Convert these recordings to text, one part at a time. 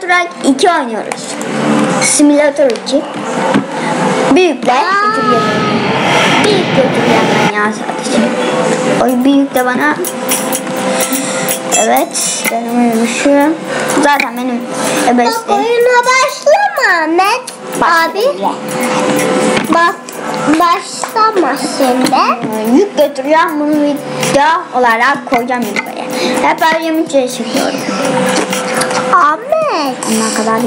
Simulator 2 oynuyoruz. Simulator 2. Büyükle götürüyor. Büyük götürüyor ben ya sadece. O büyük de bana Evet, benim uyumuşum. Zaten benim Bak ebestim. oyuna başlama Ahmet abi. Bak başlama şimdi. Yük götürüyorum bunu video olarak koyacağım yukarıya. Hep öyle müthiş çekiyorum. Ahmet. Ona kadar.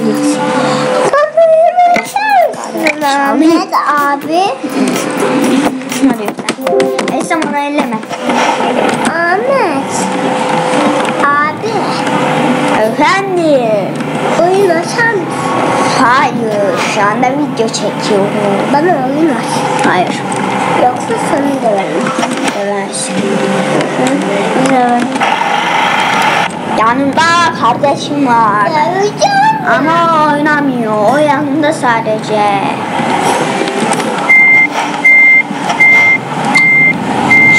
Kapıyı açar mısın Ahmet abi? Hadi yüklen. Esem orayı elleme. Ahmet. Abi. Efendim. Oyun açar? Hayır, şu anda video çekiyorum. Bana oyun aç. Hayır. Yoksa seni döverim. Evet. Evet. Yanımda kardeşim var. Ama oynamıyor. O yanımda sadece.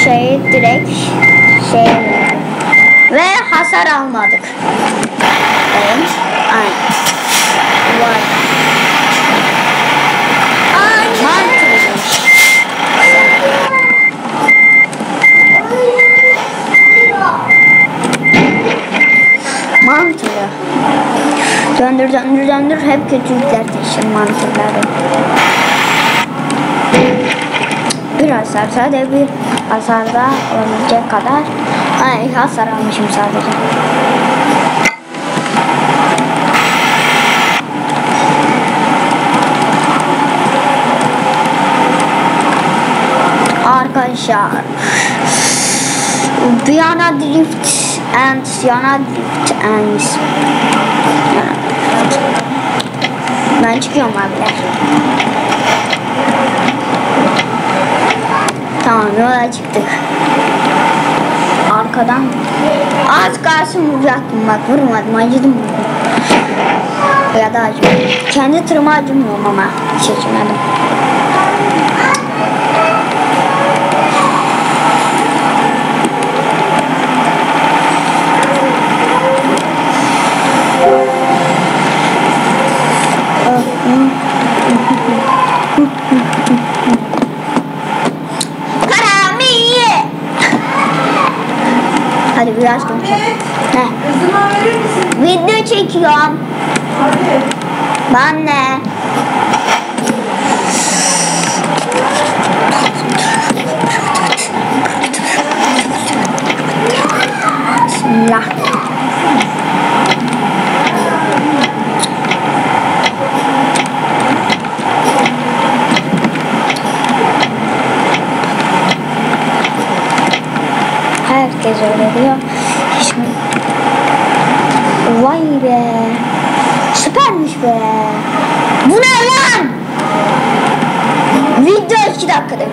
Şey direkt şey ve hasar almadık. Evet. Aynen. Var. Mantılı. Döndür döndür döndür hep kötülükler taşır mantıkları. Bir hasar sadece bir hasarda olabilecek kadar. Ay hasar almışım sadece. Arkadaşlar Viyana Drift and Yana Drift and Ben çıkıyorum abiler. Tamam yola çıktık. Arkadan az kalsın vuracaktım bak vurmadım acıdım Ya da acımadım. Kendi tırıma acımıyorum ama seçmedim. Karamiye. Hadi biraz konuşalım. Ne? Video çekiyorum. Ben de. Herkes öyle diyor. Şimdi... Vay be. Süpermiş be. Bu ne lan? Video 2 dakikada.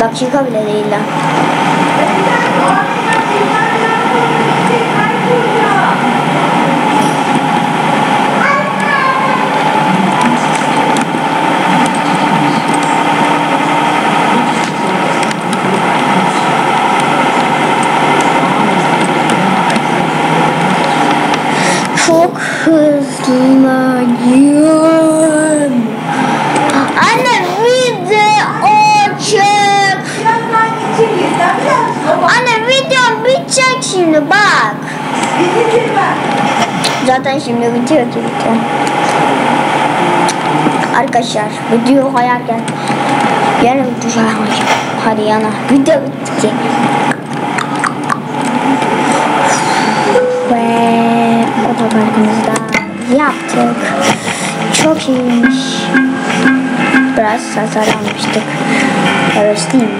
Dakika bile değil lan. Çok hızlıyım. Anne video çık. Anne video bitecek şimdi bak. Zaten şimdi bitiyor ki bitiyor. Arkadaşlar video hayalken Yine video Hadi yana video bitti. Otoparkımızda yaptık. Çok iyiymiş. Biraz hasar almıştık. Evet değil mi?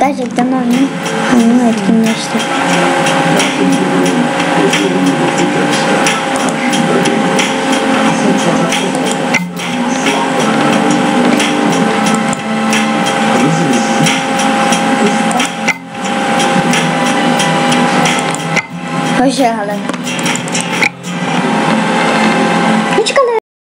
Gerçekten oyunu, oyunu etkinleşti. Hoşçakalın.